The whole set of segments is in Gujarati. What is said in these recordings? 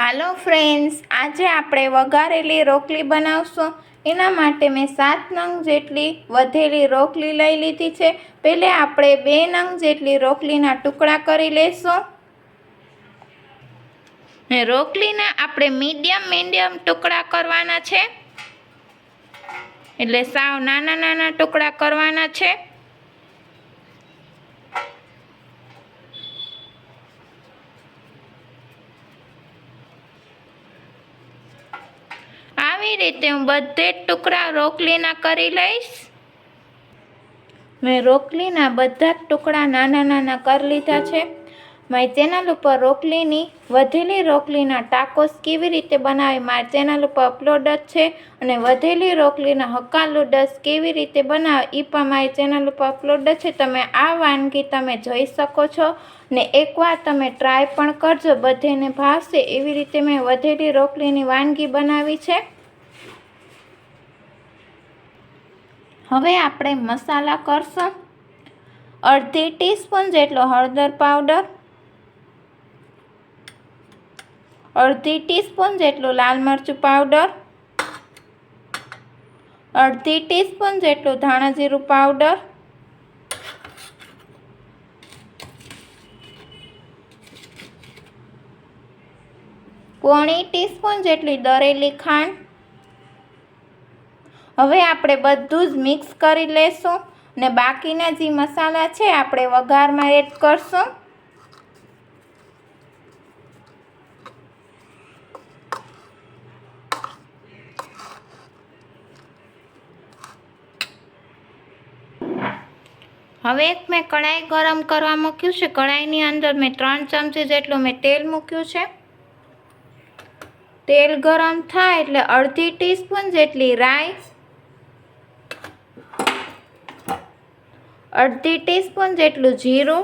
હાલો ફ્રેન્ડ્સ, આજે આપણે વઘારેલી રોટલી બનાવશું. એના માટે મેં સાત નંગ જેટલી વધેલી રોટલી લઈ લીધી છે. પહેલે આપણે બે નંગ જેટલી રોટલીના ટુકડા કરી લેશું. રોકલીના આપણે મીડિયમ મીડિયમ ટુકડા કરવાના છે. એટલે સાવ નાના નાના ટુકડા કરવાના છે. રીતે હું બધે જ ટુકડા રોકલીના કરી લઈશ? મેં રોકલીના બધા જ ટુકડા નાના નાના કરી લીધા છે. મારી ચેનલ ઉપર રોકલીની વધેલી રોકલીના ટાકોસ કેવી રીતે બનાવી મારી ચેનલ ઉપર અપલોડ જ છે અને વધેલી રોકલીના હક્કા લૂડસ કેવી રીતે બનાવે એ પણ મારી ચેનલ ઉપર અપલોડ જ છે. તમે આ વાનગી તમે જોઈ શકો છો ને એકવાર તમે ટ્રાય પણ કરજો. બધેને ભાવશે એવી રીતે મેં વધેલી રોકલીની વાનગી બનાવી છે. હવે આપણે મસાલા કરશું. અડધી ટીસ્પૂન જેટલો હળદર પાવડર. અડધી ટીસ્પૂન જેટલું લાલ મરચું પાવડર. અડધી ટીસ્પૂન જેટલું ધાણા જીરું પાવડર. પોણી ટીસ્પૂન જેટલી દરેલી ખાંડ. હવે આપણે બધું જ મિક્સ કરી લેશું ને બાકીના જે મસાલા છે આપણે વઘારમાં એડ કરશું. હવે એક મેં કઢાઈ ગરમ કરવા મૂક્યું છે. કઢાઈની અંદર મેં ત્રણ ચમચી જેટલું મેં તેલ મૂક્યું છે. તેલ ગરમ થાય એટલે અડધી ટીસ્પૂન જેટલી રાઈ અડધી ટીસ્પૂન જેટલું જીરું.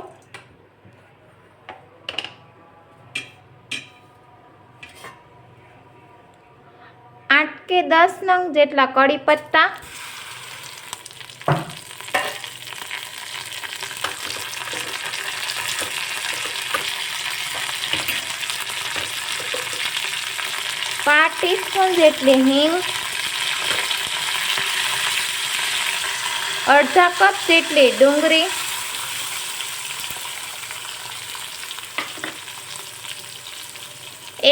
આઠ કે દસ નંગ જેટલા કડી પત્તા પાંચ ટીસ્પૂન જેટલી હિંગ. અડધા કપ જેટલી ડુંગળી.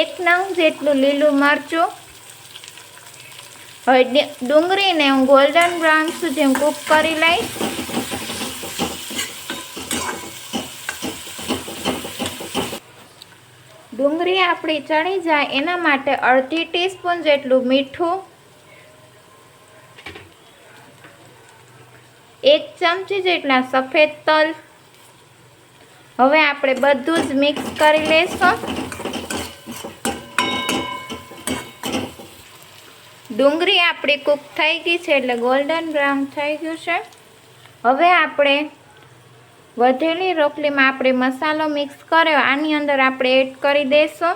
એક નંગ જેટલું લીલું મરચું. હવે ડુંગળીને હું ગોલ્ડન બ્રાઉન સુધી કૂક કરી લઈશ. ડુંગળી આપણી ચડી જાય એના માટે અડધી ટીસ્પૂન જેટલું મીઠું. એક ચમચી જેટલા સફેદ તલ. હવે આપણે બધું જ મિક્સ કરી લેશું ડુંગળી આપણી કૂક થઈ ગઈ છે એટલે ગોલ્ડન બ્રાઉન થઈ ગયું છે. હવે આપણે વધેલી રોટલીમાં આપણે મસાલો મિક્સ કર્યો. આની અંદર આપણે એડ કરી દઈશું.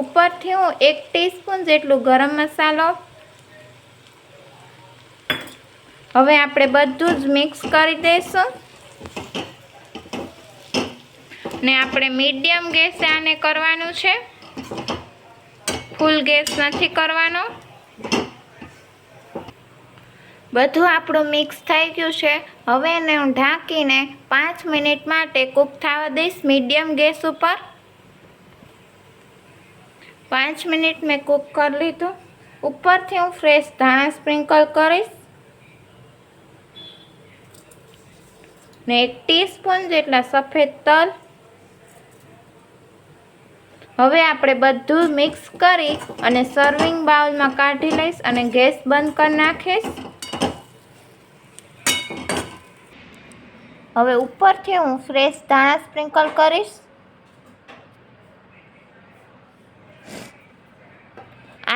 ઉપરથી હું એક ટીસ્પૂન જેટલું ગરમ મસાલો હવે આપણે બધું જ મિક્સ કરી દઈશું. ને આપણે મીડિયમ ગેસે આને કરવાનું છે. ફૂલ ગેસ નથી કરવાનો. બધું આપણું મિક્સ થઈ ગયું છે. હવે એને હું ઢાંકીને પાંચ મિનિટ માટે કૂક થવા દઈશ મીડિયમ ગેસ ઉપર. પાંચ મિનિટ મેં કૂક કરી લીધું. ઉપરથી હું ફ્રેશ ધાણા સ્પ્રિંકલ કરીશ. ને એક ટીસ્પૂન જેટલા સફેદ તલ. હવે આપણે બધું મિક્સ કરી અને સર્વિંગ બાઉલમાં કાઢી લઈશ અને ગેસ બંધ કરી નાખીશ. હવે ઉપરથી હું ફ્રેશ ધાણા સ્પ્રિંકલ કરીશ.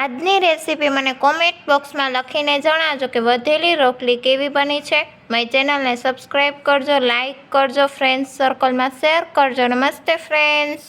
આજની રેસીપી મને કોમેન્ટ બોક્સમાં લખીને જણાવજો કે વધેલી રોટલી કેવી બની છે. મારી ચેનલને સબસ્ક્રાઈબ કરજો લાઇક કરજો ફ્રેન્ડ્સ સર્કલમાં શેર કરજો. નમસ્તે ફ્રેન્ડ્સ